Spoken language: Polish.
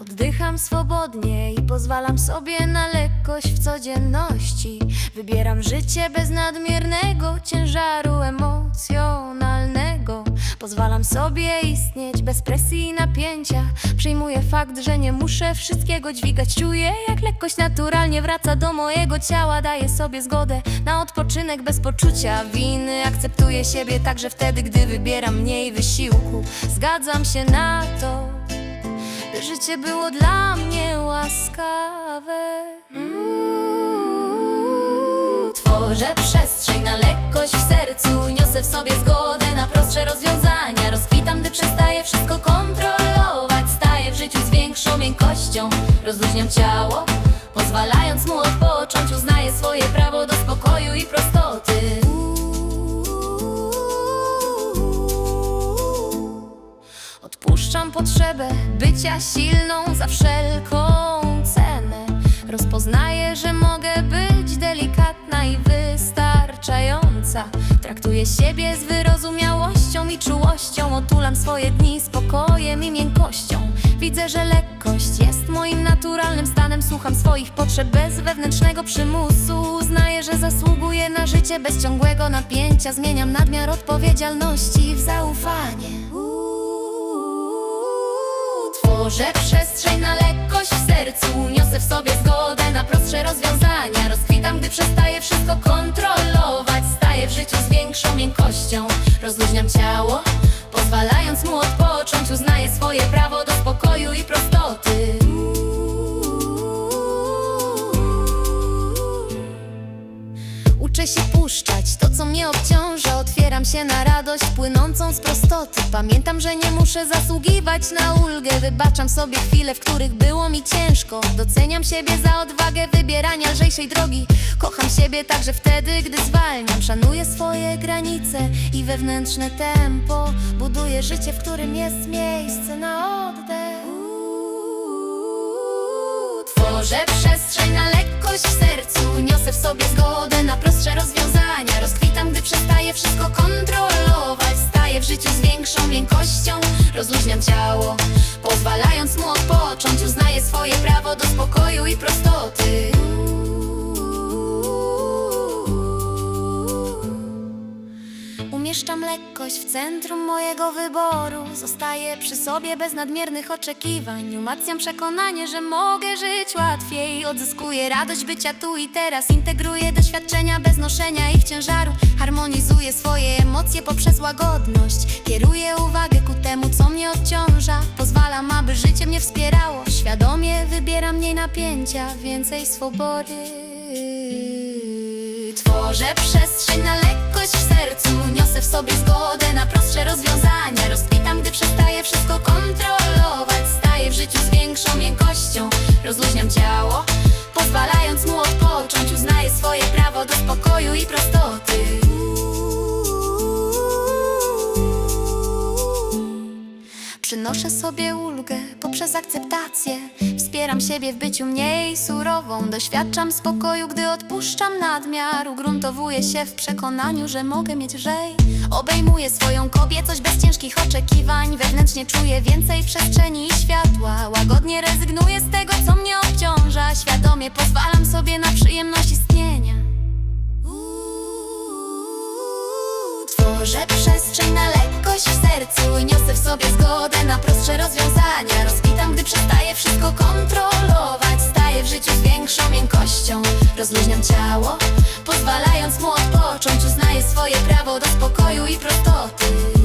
Oddycham swobodnie i pozwalam sobie na lekkość w codzienności. Wybieram życie bez nadmiernego ciężaru emocjonalnego. Pozwalam sobie istnieć bez presji i napięcia. Przyjmuję fakt, że nie muszę wszystkiego dźwigać. Czuję, jak lekkość naturalnie wraca do mojego ciała. Daję sobie zgodę na odpoczynek bez poczucia winy. Akceptuję siebie także wtedy, gdy wybieram mniej wysiłku. Zgadzam się na to by życie było dla mnie łaskawe. Mm. Tworzę przestrzeń na lekkość w sercu, niosę w sobie zgodę na prostsze rozwiązania. Rozkwitam, gdy przestaję wszystko Rozluźniam ciało, pozwalając mu odpocząć, uznaję swoje prawo do spokoju i prostoty. Odpuszczam potrzebę bycia silną za wszelką cenę. Rozpoznaję, że mogę być delikatna i wystarczająca. Traktuję siebie z wyrozumiałością i czułością. Otulam swoje dni spokojem i miękkością. Widzę, że lekkość jest moim naturalnym stanem. Słucham swoich potrzeb bez wewnętrznego przymusu. Uznaję, że zasługuję na życie bez ciągłego napięcia. Zmieniam nadmiar odpowiedzialności w zaufanie. Tworzę przestrzeń na lekkość w sercu Niosę w sobie zgodę na prostsze rozwiązania Rozkwitam, gdy przestaję wszystko kontrolować Staję w życiu z większą miękkością Rozluźniam ciało, Uczę się puszczać. To, co mnie obciąża Otwieram się na radość płynącą z prostoty. Pamiętam, że nie muszę zasługiwać na ulgę. Wybaczam sobie chwile, w których było mi ciężko. Doceniam siebie za odwagę wybierania lżejszej drogi. Kocham siebie także wtedy, gdy zwalniam. Szanuję swoje granice i wewnętrzne tempo. Buduję życie, w którym jest miejsce na oddech. Tworzę przestrzeń na lekkość w sercu W sobie zgodę na prostsze rozwiązania. Rozkwitam, gdy przestaję wszystko kontrolować. Staję w życiu z większą miękkością. Rozluźniam ciało, pozwalając mu odpocząć. Uznaję swoje prawo do spokoju i prostoty Umieszczam lekkość w centrum mojego wyboru. Zostaję przy sobie bez nadmiernych oczekiwań. Umacniam przekonanie, że mogę żyć łatwiej. Odzyskuję radość bycia tu i teraz. Integruję doświadczenia bez noszenia ich ciężaru. Harmonizuję swoje emocje poprzez łagodność. Kieruję uwagę ku temu, co mnie odciąża. Pozwalam, aby życie mnie wspierało. Świadomie wybieram mniej napięcia, więcej swobody Tworzę przestrzeń na lekkość w sercu. Niosę w sobie zgodę na prostsze rozwiązania. Rozkwitam, gdy przestaję wszystko kontrolować. Staję w życiu z większą miękkością. Rozluźniam ciało, Przynoszę sobie ulgę poprzez akceptację. Wspieram siebie w byciu mniej surową Doświadczam spokoju, gdy odpuszczam nadmiar. Ugruntowuję się w przekonaniu, że mogę mieć lżej. Obejmuję swoją kobiecość bez ciężkich oczekiwań. Wewnętrznie czuję więcej przestrzeni i światła. Łagodnie rezygnuję z tego, co mnie obciąża. Świadomie pozwalam sobie na przyjemność istnienia. Tworzę przestrzeń sobie zgodę na prostsze rozwiązania. Rozkwitam, gdy przestaję wszystko kontrolować. Staję w życiu z większą miękkością. Rozluźniam ciało, pozwalając mu odpocząć. Uznaję swoje prawo do spokoju i prostoty